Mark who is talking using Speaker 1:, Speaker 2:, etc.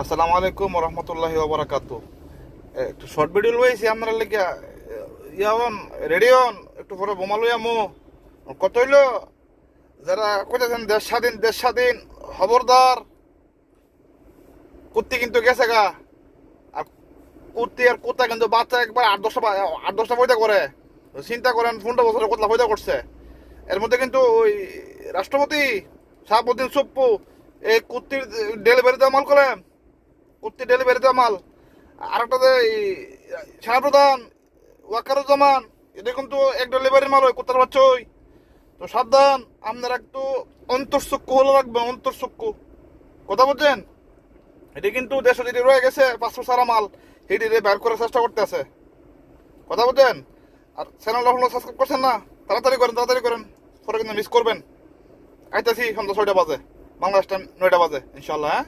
Speaker 1: আসসালামু আলাইকুম রহমতুল্লাহ বারাকাত একটু শর্ট ভিডিও লইছি আপনারা লেগে। ইয়ান রেডিওন একটু পরে বোমা লই আমু। কত হইল? যারা কইতেছেন দেশ স্বাধীন দেশ স্বাধীন, খবরদার। কুর্তি কিন্তু গেছে গা। আর কুর্তি আর কুত্তা কিন্তু বাচ্চা একবার আট দশটা আট দশটা পয়দা করে। চিন্তা করেন, পনেরো বছরের কোতলা পয়দা করছে। এর মধ্যে কিন্তু ওই রাষ্ট্রপতি শাহাবুদ্দিন সুপ্পু, এই কুর্তির ডেলিভারি দেওয়া মাল করেন। কুত্তি ডেলিভারি দেওয়া মাল। আর একটা যে সেনাপ্রধান ওয়াকারুজ্জামান এটা কিন্তু এক ডেলিভারি মাল কুত্তার বাচ্চা ওই। তো সাবধান, আপনারা একটু অন্তর্চক্ষু হলো রাখবেন অন্তর্চক্ষু কথা বলছেন এটি কিন্তু দেশ যেটি রয়ে গেছে, পাঁচশো সারা মাল। সেটি বের করার চেষ্টা করতে আছে। কথা বলছেন আর চ্যানেলটা হলো সাবস্ক্রাইব করছেন না? তাড়াতাড়ি করেন তাড়াতাড়ি করেন। পরে কিন্তু মিস করবেন। আইতাছি সন্ধ্যা ছয়টা বাজে। বাংলাদেশ টাইম নয়টা বাজে ইনশাল্লাহ হ্যাঁ?